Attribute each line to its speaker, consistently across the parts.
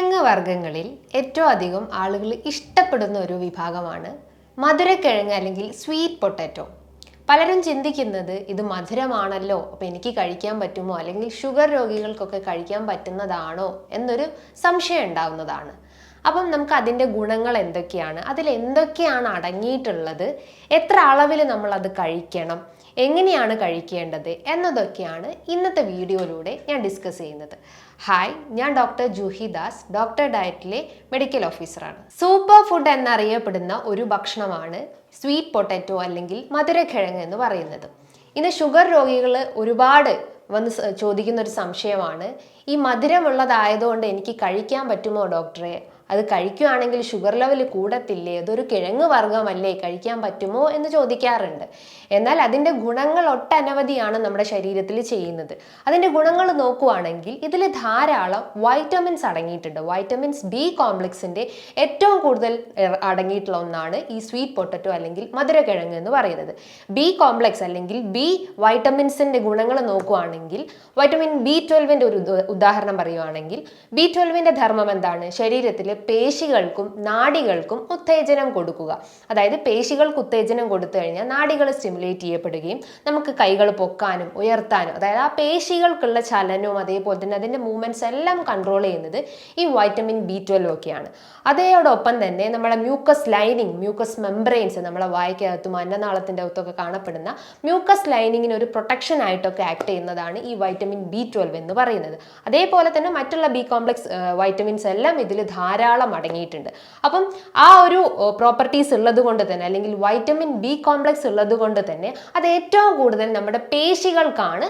Speaker 1: കിഴങ്ങ് വർഗങ്ങളിൽ ഏറ്റവും അധികം ആളുകൾ ഇഷ്ടപ്പെടുന്ന ഒരു വിഭാഗമാണ് മധുരക്കിഴങ്ങ് അല്ലെങ്കിൽ സ്വീറ്റ് പൊട്ടാറ്റോ പലരും ചിന്തിക്കുന്നത് ഇത് മധുരമാണല്ലോ അപ്പോൾ എനിക്ക് കഴിക്കാൻ പറ്റുമോ? അല്ലെങ്കിൽ ഷുഗർ രോഗികൾക്കൊക്കെ കഴിക്കാൻ പറ്റുന്നതാണോ? എന്നൊരു സംശയം ഉണ്ടാവുന്നതാണ്. അപ്പം നമുക്ക് അതിന്റെ ഗുണങ്ങൾ എന്തൊക്കെയാണ്? അതിൽ എന്തൊക്കെയാണ് അടങ്ങിയിട്ടുള്ളത്? എത്ര അളവിൽ നമ്മൾ അത് കഴിക്കണം? എങ്ങനെയാണ് കഴിക്കേണ്ടത്? എന്നതൊക്കെയാണ് ഇന്നത്തെ വീഡിയോയിലൂടെ ഞാൻ ഡിസ്കസ് ചെയ്യുന്നത്. ഹായ് ഞാൻ ഡോക്ടർ ജൂഹി ദാസ് ഡോക്ടർ ഡയറ്റിലെ മെഡിക്കൽ ഓഫീസറാണ് സൂപ്പർ ഫുഡ് എന്നറിയപ്പെടുന്ന ഒരു ഭക്ഷണമാണ് സ്വീറ്റ് പൊട്ടാറ്റോ അല്ലെങ്കിൽ മധുരക്കിഴങ്ങ് എന്ന് പറയുന്നത്. ഇന്ന് ഷുഗർ രോഗികൾ ഒരുപാട് വന്ന് ചോദിക്കുന്ന ഒരു സംശയമാണ് ഈ മധുരമുള്ളതായതുകൊണ്ട് എനിക്ക് കഴിക്കാൻ പറ്റുമോ ഡോക്ടറെ അത് കഴിക്കുകയാണെങ്കിൽ ഷുഗർ ലെവൽ കൂടത്തില്ലേ? അതൊരു കിഴങ്ങ് വർഗമല്ലേ? കഴിക്കാൻ പറ്റുമോ എന്ന് ചോദിക്കാറുണ്ട്. എന്നാൽ അതിന്റെ ഗുണങ്ങൾ ഒട്ടനവധിയാണ് നമ്മുടെ ശരീരത്തിൽ ചെയ്യുന്നത്. അതിന്റെ ഗുണങ്ങൾ നോക്കുകയാണെങ്കിൽ ഇതിൽ ധാരാളം വൈറ്റമിൻസ് അടങ്ങിയിട്ടുണ്ട്. വൈറ്റമിൻസ് ബി കോംപ്ലക്സിന്റെ ഏറ്റവും കൂടുതൽ അടങ്ങിയിട്ടുള്ള ഒന്നാണ് ഈ സ്വീറ്റ് പൊട്ടറ്റോ അല്ലെങ്കിൽ മധുരക്കിഴങ്ങ് എന്ന് പറയുന്നത്. ബി കോംപ്ലക്സ് അല്ലെങ്കിൽ ബി വൈറ്റമിൻസിന്റെ ഗുണങ്ങൾ നോക്കുകയാണെങ്കിൽ വൈറ്റമിൻ ബി ട്വൽവിന്റെ ഒരു ഉദാഹരണം പറയുകയാണെങ്കിൽ ബി ട്വൽവിന്റെ ധർമ്മം എന്താണ്? ശരീരത്തിലെ പേശികൾക്കും നാഡികൾക്കും ഉത്തേജനം കൊടുക്കുക. അതായത് പേശികൾക്ക് ഉത്തേജനം കൊടുത്തു കഴിഞ്ഞാൽ നാഡികൾ സ്റ്റിമുലേറ്റ് ചെയ്യപ്പെടുകയും നമുക്ക് കൈകൾ പൊക്കാനും ഉയർത്താനും അതായത് ആ പേശികൾക്കുള്ള ചലനവും അതേപോലെ തന്നെ അതിന്റെ മൂവ്മെന്റ്സ് എല്ലാം കൺട്രോൾ ചെയ്യുന്നത് ഈ വൈറ്റമിൻ ബി ട്വൽവ് ഒക്കെയാണ്. അതോടൊപ്പം തന്നെ നമ്മുടെ മ്യൂക്കസ് ലൈനിങ് മ്യൂക്കസ് മെംബ്രെയിൻസ് നമ്മളെ വായിക്കകത്തും അന്നനാളത്തിന്റെ അകത്തൊക്കെ കാണപ്പെടുന്ന മ്യൂക്കസ് ലൈനിങ്ങിന് ഒരു പ്രൊട്ടക്ഷൻ ആയിട്ടൊക്കെ ആക്ട് ചെയ്യുന്നതാണ് ഈ വൈറ്റമിൻ ബി ട്വൽവ് എന്ന് പറയുന്നത്. അതേപോലെ തന്നെ മറ്റുള്ള ബി കോംപ്ലക്സ് വൈറ്റമിൻസ് എല്ലാം ഇതിൽ ധാരാളം അടങ്ങിയിട്ടുണ്ട്. അപ്പം ആ ഒരു പ്രോപ്പർട്ടീസ് ഉള്ളത് കൊണ്ട് തന്നെ അല്ലെങ്കിൽ വൈറ്റമിൻ ബി കോംപ്ലക്സ് ഉള്ളത് കൊണ്ട് തന്നെ അത് ഏറ്റവും കൂടുതൽ നമ്മുടെ പേശികൾക്കാണ്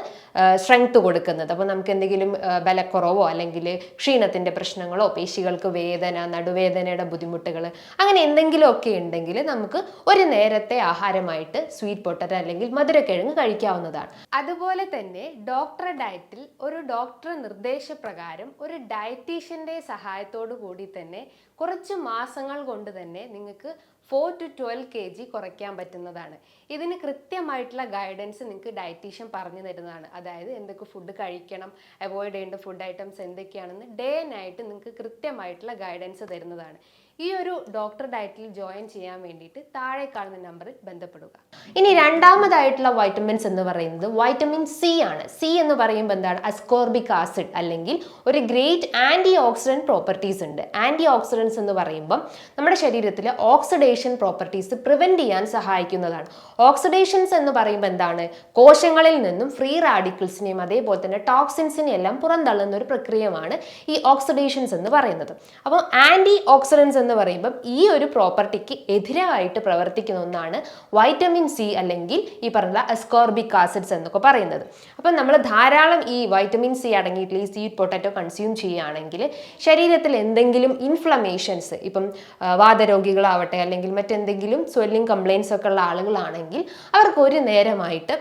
Speaker 1: സ്ട്രെങ്ത് കൊടുക്കുന്നത്. അപ്പോൾ നമുക്ക് എന്തെങ്കിലും ബലക്കുറവോ അല്ലെങ്കിൽ ക്ഷീണത്തിന്റെ പ്രശ്നങ്ങളോ പേശികൾക്ക് വേദന നടുവേദനയുടെ ബുദ്ധിമുട്ടുകൾ അങ്ങനെ എന്തെങ്കിലുമൊക്കെ ഉണ്ടെങ്കിൽ നമുക്ക് ഒരു നേരത്തെ ആഹാരമായിട്ട് സ്വീറ്റ് പൊട്ടറ്റോ അല്ലെങ്കിൽ മധുരക്കിഴങ്ങ് കഴിക്കാവുന്നതാണ്. അതുപോലെ തന്നെ ഡോക്ടർ ഡയറ്റിൽ ഒരു ഡോക്ടർ നിർദ്ദേശപ്രകാരം ഒരു ഡയറ്റീഷ്യന്റെ സഹായത്തോടു കൂടി തന്നെ കുറച്ച് മാസങ്ങൾ കൊണ്ട് തന്നെ നിങ്ങൾക്ക് four to twelve K G കുറയ്ക്കാൻ പറ്റുന്നതാണ്. ഇതിന് കൃത്യമായിട്ടുള്ള ഗൈഡൻസ് നിങ്ങൾക്ക് ഡയറ്റീഷ്യൻ പറഞ്ഞു തരുന്നതാണ്. അതായത് എന്തൊക്കെ ഫുഡ് കഴിക്കണം അവോയ്ഡ് ചെയ്യേണ്ട ഫുഡ് ഐറ്റംസ് എന്തൊക്കെയാണെന്ന് ഡേ നൈറ്റ് നിങ്ങൾക്ക് കൃത്യമായിട്ടുള്ള ഗൈഡൻസ് തരുന്നതാണ്. ഈ ഒരു ഡോക്ടർ ഡയറ്റിൽ ജോയിൻ ചെയ്യാൻ വേണ്ടിയിട്ട് താഴെ കാണുന്ന നമ്പറിൽ ബന്ധപ്പെടുക. ഇനി രണ്ടാമതായിട്ടുള്ള വൈറ്റമിൻസ് എന്ന് പറയുന്നത് വൈറ്റമിൻ സി ആണ്. സി എന്ന് പറയുമ്പോൾ എന്താണ്? അസ്കോർബിക് ആസിഡ് അല്ലെങ്കിൽ ഒരു ഗ്രേറ്റ് ആന്റി ഓക്സിഡന്റ് പ്രോപ്പർട്ടീസ് ഉണ്ട്. ആന്റി ഓക്സിഡൻസ് എന്ന് പറയുമ്പം നമ്മുടെ ശരീരത്തിൽ ഓക്സിഡേഷൻ പ്രോപ്പർട്ടീസ് പ്രിവെന്റ് ചെയ്യാൻ സഹായിക്കുന്നതാണ്. ഓക്സിഡേഷൻസ് എന്ന് പറയുമ്പോൾ എന്താണ്? കോശങ്ങളിൽ നിന്നും ഫ്രീ റാഡിക്കിൾസിനെയും അതേപോലെ തന്നെ ടോക്സിൻസിനെയും എല്ലാം പുറന്തള്ളുന്ന ഒരു പ്രക്രിയമാണ് ഈ ഓക്സിഡേഷൻസ് എന്ന് പറയുന്നത്. അപ്പോൾ ആന്റി ഓക്സിഡൻസ് എന്ന് പറയുമ്പം ഈ ഒരു പ്രോപ്പർട്ടിക്ക് എതിരായിട്ട് പ്രവർത്തിക്കുന്ന ഒന്നാണ് വൈറ്റമിൻ സി അല്ലെങ്കിൽ ഈ പറഞ്ഞ അസ്കോർബിക് ആസിഡ്സ് എന്നൊക്കെ പറയുന്നത്. അപ്പം നമ്മൾ ധാരാളം ഈ വൈറ്റമിൻ സി അടങ്ങിയിട്ടുള്ള ഈ സീ പൊട്ടാറ്റോ കൺസ്യൂം ചെയ്യുകയാണെങ്കിൽ ശരീരത്തിൽ എന്തെങ്കിലും ഇൻഫ്ലമേഷൻസ് ഇപ്പം വാദരോഗികളാവട്ടെ അല്ലെങ്കിൽ മറ്റെന്തെങ്കിലും സ്വെല്ലിംഗ് കംപ്ലയിൻസ് ഒക്കെ ഉള്ള ആളുകളാണെങ്കിൽ അവർക്ക് ഒരു നേരമായിട്ട്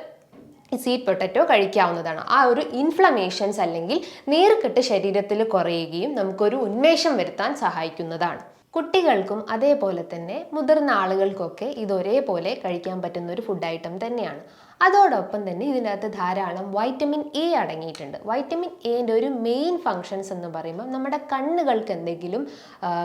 Speaker 1: ഈ സീറ്റ് പൊട്ടറ്റോ കഴിക്കാവുന്നതാണ്. ആ ഒരു ഇൻഫ്ലമേഷൻസ് അല്ലെങ്കിൽ നീർക്കെട്ട് ശരീരത്തിൽ കുറയുകയും നമുക്കൊരു ഉന്മേഷം വരുത്താൻ സഹായിക്കുന്നതാണ്. കുട്ടികൾക്കും അതേപോലെ തന്നെ മുതിർന്ന ആളുകൾക്കൊക്കെ ഇത് ഒരേപോലെ കഴിക്കാൻ പറ്റുന്ന ഒരു ഫുഡ് ഐറ്റം തന്നെയാണ്. അതോടൊപ്പം തന്നെ ഇതിനകത്ത് ധാരാളം വൈറ്റമിൻ എ അടങ്ങിയിട്ടുണ്ട്. വൈറ്റമിൻ എന്റെ ഒരു മെയിൻ ഫങ്ഷൻസ് എന്ന് പറയുമ്പോൾ നമ്മുടെ കണ്ണുകൾക്ക് എന്തെങ്കിലും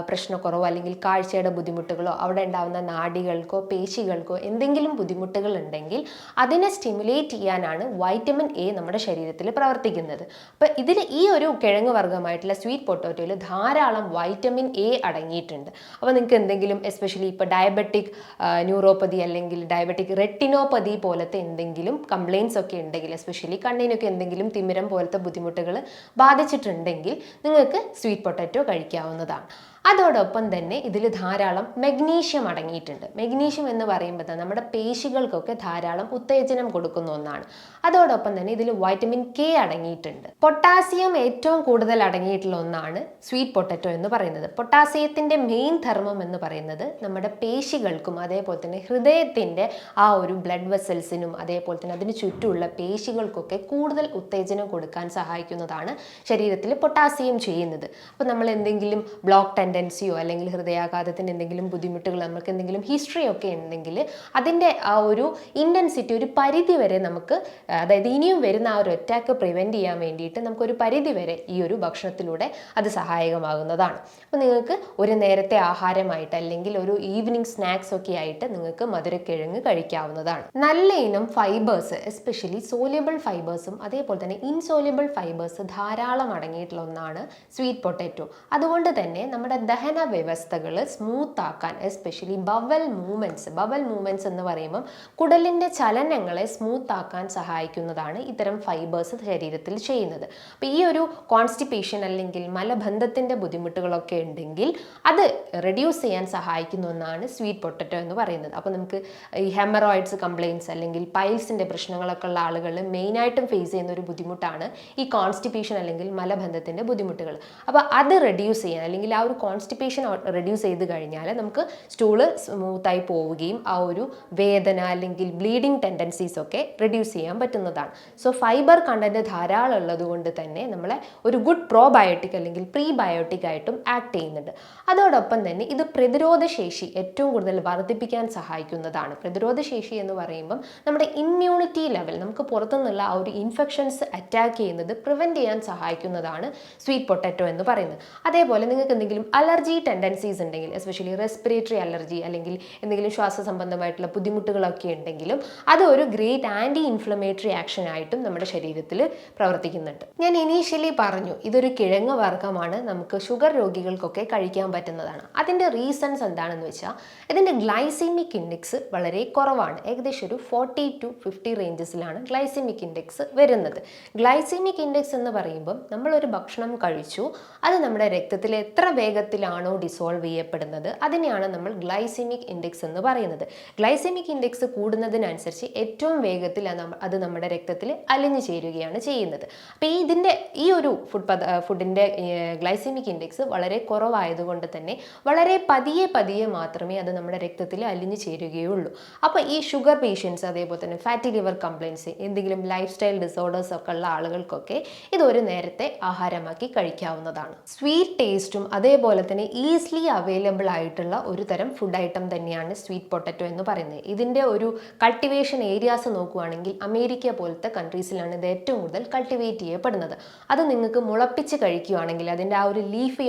Speaker 1: പ്രശ്നക്കുറവോ അല്ലെങ്കിൽ കാഴ്ചയുടെ ബുദ്ധിമുട്ടുകളോ അവിടെ ഉണ്ടാകുന്ന നാടികൾക്കോ പേശികൾക്കോ എന്തെങ്കിലും ബുദ്ധിമുട്ടുകൾ ഉണ്ടെങ്കിൽ അതിനെ സ്റ്റിമുലേറ്റ് ചെയ്യാനാണ് വൈറ്റമിൻ എ നമ്മുടെ ശരീരത്തിൽ പ്രവർത്തിക്കുന്നത്. അപ്പോൾ ഇതിൽ ഈ ഒരു കിഴങ്ങ് വർഗമായിട്ടുള്ള സ്വീറ്റ് പൊട്ടോറ്റോയിൽ ധാരാളം വൈറ്റമിൻ എ അടങ്ങിയിട്ടുണ്ട്. അപ്പോൾ നിങ്ങൾക്ക് എന്തെങ്കിലും എസ്പെഷ്യലി ഇപ്പോൾ ഡയബറ്റിക് ന്യൂറോപ്പതി അല്ലെങ്കിൽ ഡയബറ്റിക് റെട്ടിനോപ്പതി പോലത്തെ എന്തെങ്കിലും കംപ്ലയിൻസ് ഒക്കെ ഉണ്ടെങ്കിൽ എസ്പെഷ്യലി കണ്ണിനൊക്കെ എന്തെങ്കിലും തിമിരം പോലത്തെ ബുദ്ധിമുട്ടുകൾ ബാധിച്ചിട്ടുണ്ടെങ്കിൽ നിങ്ങൾക്ക് സ്വീറ്റ് പൊട്ടാറ്റോ കഴിക്കാവുന്നതാണ്. അതോടൊപ്പം തന്നെ ഇതിൽ ധാരാളം മെഗ്നീഷ്യം അടങ്ങിയിട്ടുണ്ട്. മെഗ്നീഷ്യം എന്ന് പറയുമ്പോൾ നമ്മുടെ പേശികൾക്കൊക്കെ ധാരാളം ഉത്തേജനം കൊടുക്കുന്ന ഒന്നാണ്. അതോടൊപ്പം തന്നെ ഇതിൽ വൈറ്റമിൻ കെ അടങ്ങിയിട്ടുണ്ട്. പൊട്ടാസ്യം ഏറ്റവും കൂടുതൽ അടങ്ങിയിട്ടുള്ള ഒന്നാണ് സ്വീറ്റ് പൊട്ടറ്റോ എന്ന് പറയുന്നത്. പൊട്ടാസ്യത്തിന്റെ മെയിൻ ധർമ്മം എന്ന് പറയുന്നത് നമ്മുടെ പേശികൾക്കും അതേപോലെ തന്നെ ഹൃദയത്തിന്റെ ആ ഒരു ബ്ലഡ് വെസൽസിനും അതേപോലെ തന്നെ അതിന് ചുറ്റുമുള്ള പേശികൾക്കൊക്കെ കൂടുതൽ ഉത്തേജനം കൊടുക്കാൻ സഹായിക്കുന്നതാണ് ശരീരത്തിൽ പൊട്ടാസ്യം ചെയ്യുന്നത്. അപ്പോൾ നമ്മൾ എന്തെങ്കിലും ബ്ലോക്ക് ടെൻഡർ ടെൻഡൻസിയോ അല്ലെങ്കിൽ ഹൃദയാഘാതത്തിന് എന്തെങ്കിലും ബുദ്ധിമുട്ടുകൾ നമുക്ക് എന്തെങ്കിലും ഹിസ്റ്ററി ഒക്കെ ഉണ്ടെങ്കിൽ അതിന്റെ ആ ഒരു ഇന്റൻസിറ്റി ഒരു പരിധി വരെ നമുക്ക് അതായത് ഇനിയും വരുന്ന ആ ഒരു അറ്റാക്ക് പ്രിവെന്റ് ചെയ്യാൻ വേണ്ടിയിട്ട് നമുക്കൊരു പരിധി വരെ ഈ ഒരു ഭക്ഷണത്തിലൂടെ അത് സഹായകമാകുന്നതാണ്. അപ്പോൾ നിങ്ങൾക്ക് ഒരു നേരത്തെ ആഹാരമായിട്ട് അല്ലെങ്കിൽ ഒരു ഈവനിങ് സ്നാക്സ് ഒക്കെ ആയിട്ട് നിങ്ങൾക്ക് മധുരക്കിഴങ്ങ് കഴിക്കാവുന്നതാണ്. നല്ല ഇനം ഫൈബേഴ്സ് എസ്പെഷ്യലി സോലിയബിൾ ഫൈബേഴ്സും അതേപോലെ തന്നെ ഇൻസോലിയബിൾ ഫൈബേഴ്സ് ധാരാളം അടങ്ങിയിട്ടുള്ള ഒന്നാണ് സ്വീറ്റ് പൊട്ടാറ്റോ അതുകൊണ്ട് തന്നെ നമ്മുടെ ദഹന വ്യവസ്ഥകൾ സ്മൂത്ത് ആക്കാൻ especially bowel movements bowel movements എന്ന് പറയുമ്പം കുടലിന്റെ ചലനങ്ങളെ സ്മൂത്താക്കാൻ സഹായിക്കുന്നതാണ് ഇത്തരം ഫൈബേഴ്സ് ശരീരത്തിൽ ചെയ്യുന്നത്. അപ്പോൾ ഈ ഒരു കോൺസ്റ്റിപ്പേഷൻ അല്ലെങ്കിൽ മലബന്ധത്തിന്റെ ബുദ്ധിമുട്ടുകളൊക്കെ ഉണ്ടെങ്കിൽ അത് റെഡ്യൂസ് ചെയ്യാൻ സഹായിക്കുന്ന ഒന്നാണ് സ്വീറ്റ് പൊട്ടറ്റോ എന്ന് പറയുന്നത്. അപ്പോൾ നമുക്ക് ഈ ഹെമറോയിഡ്സ് കംപ്ലയിൻസ് അല്ലെങ്കിൽ പൈൽസിന്റെ പ്രശ്നങ്ങളൊക്കെ ഉള്ള ആളുകൾ മെയിനായിട്ടും ഫേസ് ചെയ്യുന്ന ഒരു ബുദ്ധിമുട്ടാണ് ഈ കോൺസ്റ്റിപ്പേഷൻ അല്ലെങ്കിൽ മലബന്ധത്തിന്റെ ബുദ്ധിമുട്ടുകൾ അപ്പോൾ അത് റെഡ്യൂസ് ചെയ്യാൻ അല്ലെങ്കിൽ ആ ഒരു കോൺസ്റ്റിപ്പേഷൻ റെഡ്യൂസ് ചെയ്ത് കഴിഞ്ഞാൽ നമുക്ക് സ്റ്റൂൾ സ്മൂത്തായി പോവുകയും ആ ഒരു വേദന അല്ലെങ്കിൽ ബ്ലീഡിങ് ടെൻഡൻസീസ് ഒക്കെ റെഡ്യൂസ് ചെയ്യാൻ പറ്റുന്നതാണ്. സോ ഫൈബർ കണ്ടന്റ് ധാരാളം ഉള്ളത് കൊണ്ട് തന്നെ നമ്മളെ ഒരു ഗുഡ് പ്രോബയോട്ടിക് അല്ലെങ്കിൽ പ്രീബയോട്ടിക് ആയിട്ടും ആക്ട് ചെയ്യുന്നുണ്ട്. അതോടൊപ്പം തന്നെ ഇത് പ്രതിരോധശേഷി ഏറ്റവും കൂടുതൽ വർദ്ധിപ്പിക്കാൻ സഹായിക്കുന്നതാണ്. പ്രതിരോധശേഷി എന്ന് പറയുമ്പം നമ്മുടെ ഇമ്മ്യൂണിറ്റി ലെവൽ നമുക്ക് പുറത്തുനിന്നുള്ള ആ ഒരു ഇൻഫെക്ഷൻസ് അറ്റാക്ക് ചെയ്യുന്നത് പ്രിവെന്റ് ചെയ്യാൻ സഹായിക്കുന്നതാണ് സ്വീറ്റ് പൊട്ടറ്റോ എന്ന് പറയുന്നത്. അതേപോലെ നിങ്ങൾക്ക് എന്തെങ്കിലും അലർജി ടെൻഡൻസീസ് ഉണ്ടെങ്കിൽ എസ്പെഷ്യലി റെസ്പിറേറ്ററി അലർജി അല്ലെങ്കിൽ എന്തെങ്കിലും ശ്വാസ സംബന്ധമായിട്ടുള്ള ബുദ്ധിമുട്ടുകളൊക്കെ ഉണ്ടെങ്കിലും അത് ഒരു ഗ്രേറ്റ് ആന്റി ഇൻഫ്ലമേറ്ററി ആക്ഷൻ ആയിട്ടും നമ്മുടെ ശരീരത്തിൽ പ്രവർത്തിക്കുന്നുണ്ട്. ഞാൻ ഇനീഷ്യലി പറഞ്ഞു ഇതൊരു കിഴങ്ങ് വർഗമാണ്. നമുക്ക് ഷുഗർ രോഗികൾക്കൊക്കെ കഴിക്കാൻ പറ്റുന്നതാണ്. അതിന്റെ റീസൺസ് എന്താണെന്ന് വെച്ചാൽ ഇതിന്റെ ഗ്ലൈസീമിക് ഇൻഡെക്സ് വളരെ കുറവാണ്. ഏകദേശം ഒരു ഫോർട്ടി ടു ഫിഫ്റ്റി റേഞ്ചസിലാണ് ഗ്ലൈസീമിക് ഇൻഡെക്സ് വരുന്നത്. ഗ്ലൈസീമിക് ഇൻഡെക്സ് എന്ന് പറയുമ്പം നമ്മളൊരു ഭക്ഷണം കഴിച്ചു അത് നമ്മുടെ രക്തത്തിൽ എത്ര വേഗത്തിലാണോ ഡിസോൾവ് ചെയ്യപ്പെടുന്നത്? അതിനെയാണ് നമ്മൾ ഗ്ലൈസെമിക് ഇൻഡെക്സ് എന്ന് പറയുന്നത്. ഗ്ലൈസെമിക് ഇൻഡെക്സ് കൂടുന്നതിനനുസരിച്ച് ഏറ്റവും വേഗത്തിൽ അത് നമ്മുടെ രക്തത്തിൽ അലിഞ്ഞു ചേരുകയാണ് ചെയ്യുന്നത്. അപ്പോൾ ഈ ഇതിന്റെ ഈ ഒരു ഫുഡ് പദ ഫുഡിന്റെ ഗ്ലൈസിമിക് ഇൻഡെക്സ് വളരെ കുറവായതുകൊണ്ട് തന്നെ വളരെ പതിയെ പതിയെ മാത്രമേ അത് നമ്മുടെ രക്തത്തിൽ അലിഞ്ഞു ചേരുകയുള്ളൂ. അപ്പോൾ ഈ ഷുഗർ പേഷ്യൻസ് അതേപോലെ തന്നെ ഫാറ്റി ലിവർ കംപ്ലയിൻസ് എന്തെങ്കിലും ലൈഫ് സ്റ്റൈൽ ഡിസോർഡേഴ്സ് ഒക്കെ ഉള്ള ആളുകൾക്കൊക്കെ ഇത് ഒരു നേരത്തെ ആഹാരമാക്കി കഴിക്കാവുന്നതാണ്. സ്വീറ്റ് ടേസ്റ്റും അതേപോലെ തന്നെ ഈസിലി അവൈലബിൾ ആയിട്ടുള്ള ഒരു തരം ഫുഡ് ഐറ്റം തന്നെയാണ് സ്വീറ്റ് പൊട്ടറ്റോ എന്ന് പറയുന്നത്. ഇതിന്റെ ഒരു കൾട്ടിവേഷൻ ഏരിയാസ് നോക്കുകയാണെങ്കിൽ അമേരിക്ക പോലത്തെ കൺട്രീസിലാണ് ഇത് ഏറ്റവും കൂടുതൽ കൾട്ടിവേറ്റ് ചെയ്യപ്പെടുന്നത്. അത് നിങ്ങൾക്ക് മുളപ്പിച്ച് കഴിക്കുകയാണെങ്കിൽ അതിന്റെ ആ ഒരു ലീഫി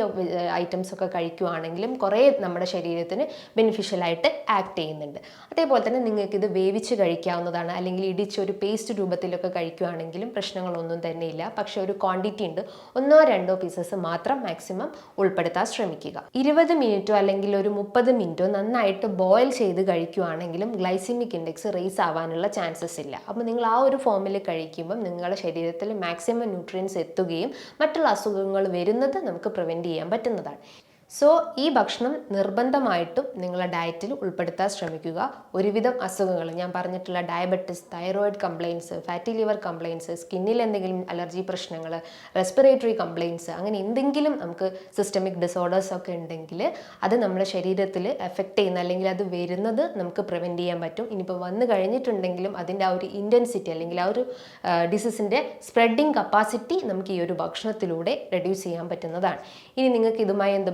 Speaker 1: ഐറ്റംസ് ഒക്കെ കഴിക്കുവാണെങ്കിലും കുറേ നമ്മുടെ ശരീരത്തിന് ബെനിഫിഷ്യലായിട്ട് ആക്ട് ചെയ്യുന്നുണ്ട്. അതേപോലെ തന്നെ നിങ്ങൾക്ക് ഇത് വേവിച്ച് കഴിക്കാവുന്നതാണ്. അല്ലെങ്കിൽ ഇടിച്ച് ഒരു പേസ്റ്റ് രൂപത്തിലൊക്കെ കഴിക്കുവാണെങ്കിലും പ്രശ്നങ്ങളൊന്നും തന്നെയില്ല. പക്ഷേ ഒരു ക്വാണ്ടിറ്റി ഉണ്ട്. ഒന്നോ രണ്ടോ പീസസ് മാത്രം മാക്സിമം ഉൾപ്പെടുത്താൻ ശ്രമിക്കുക. ഇരുപത് മിനിറ്റോ അല്ലെങ്കിൽ ഒരു മുപ്പത് മിനിറ്റോ നന്നായിട്ട് ബോയിൽ ചെയ്ത് കഴിക്കുകയാണെങ്കിലും ഗ്ലൈസിമിക് ഇൻഡെക്സ് റേസ് ആവാനുള്ള ചാൻസസ് ഇല്ല. അപ്പോൾ നിങ്ങൾ ആ ഒരു ഫോമിൽ കഴിക്കുമ്പം നിങ്ങളുടെ ശരീരത്തിൽ മാക്സിമം ന്യൂട്രിയൻസ് എത്തുകയും മറ്റുള്ള അസുഖങ്ങൾ വരുന്നത് നമുക്ക് പ്രിവെന്റ് ചെയ്യാൻ പറ്റുന്നതാണ്. സോ ഈ ഭക്ഷണം നിർബന്ധമായിട്ടും നിങ്ങളുടെ ഡയറ്റിൽ ഉൾപ്പെടുത്താൻ ശ്രമിക്കുക. ഒരുവിധം അസുഖങ്ങൾ ഞാൻ പറഞ്ഞിട്ടുള്ള diabetes thyroid complaints fatty liver complaints സ്കിന്നിൽ എന്തെങ്കിലും അലർജി പ്രശ്നങ്ങൾ റെസ്പിറേറ്ററി കംപ്ലയിൻസ് അങ്ങനെ എന്തെങ്കിലും നമുക്ക് സിസ്റ്റമിക് ഡിസോർഡേഴ്സ് ഒക്കെ ഉണ്ടെങ്കിൽ അത് നമ്മുടെ ശരീരത്തിൽ എഫക്റ്റ് ചെയ്യുന്ന അല്ലെങ്കിൽ അത് വരുന്നത് നമുക്ക് പ്രിവെന്റ് ചെയ്യാൻ പറ്റും. ഇനിയിപ്പോൾ വന്നു കഴിഞ്ഞിട്ടുണ്ടെങ്കിലും അതിന്റെ ആ ഒരു ഇന്റൻസിറ്റി അല്ലെങ്കിൽ ആ ഒരു ഡിസീസിന്റെ സ്പ്രെഡിങ് കപ്പാസിറ്റി നമുക്ക് ഈ ഒരു ഭക്ഷണത്തിലൂടെ റെഡ്യൂസ് ചെയ്യാൻ പറ്റുന്നതാണ്. ഇനി നിങ്ങൾക്ക് ഇതുമായി എന്ത്